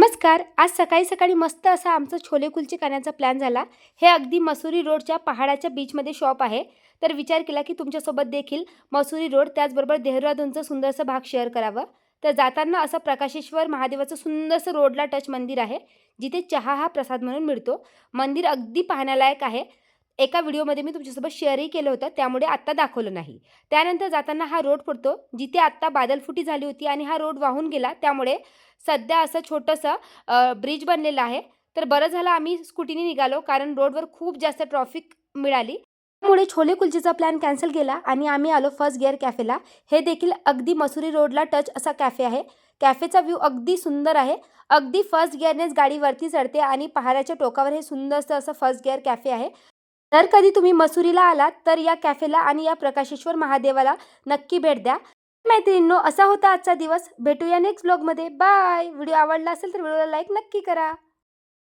नमस्कार आज सकाळी सकाळी मस्त असा आमचा छोले कुलचे करण्याचा प्लॅन झाला. हे अगदी मसुरी रोडच्या पहाडाच्या बीचमध्ये शॉप आहे. तर विचार केला की तुमच्यासोबत देखील मसुरी रोड त्याचबरोबर देहरादूनचं सुंदरसं भाग शेअर करावं. तर जाताना असं प्रकाशेश्वर महादेवाचं सुंदरसं रोडला टच मंदिर आहे. जिथे चहा हा प्रसाद म्हणून मिळतो. मंदिर अगदी पाहण्यालायक आहे. एका व्हिडिओमध्ये मी तुमच्यासोबत शेअरही केलं होतं त्यामुळे आत्ता दाखवलं नाही. त्यानंतर जाताना हा रोड पडतो जिथे आत्ता बादलफुटी झाली होती आणि हा रोड वाहून गेला त्यामुळे सध्या असं छोटंसं ब्रिज बनलेलं आहे. तर बरं झालं आम्ही स्कूटीने निघालो कारण रोडवर खूप जास्त ट्रॉफिक मिळाली. त्यामुळे छोले कुलचेचा प्लॅन कॅन्सल केला आणि आम्ही आलो फर्स्ट गिअर कॅफेला. हे देखील अगदी मसुरी रोडला टच असा कॅफे आहे. कॅफेचा व्ह्यू अगदी सुंदर आहे. अगदी फर्स्ट गिअरनेच गाडी वरती चढते आणि पहाडाच्या टोकावर हे सुंदरसं असं फर्स्ट गिअर कॅफे आहे. जर कधी तुम्ही मसुरीला आलात तर या कॅफेला आणि या प्रकाशेश्वर महादेवाला नक्की भेट द्या. मैत्रिणींनो असा होता आजचा दिवस. भेटूया नेक्स्ट ब्लॉगमध्ये बाय व्हिडिओ आवडला असेल तर व्हिडिओला लाईक नक्की करा.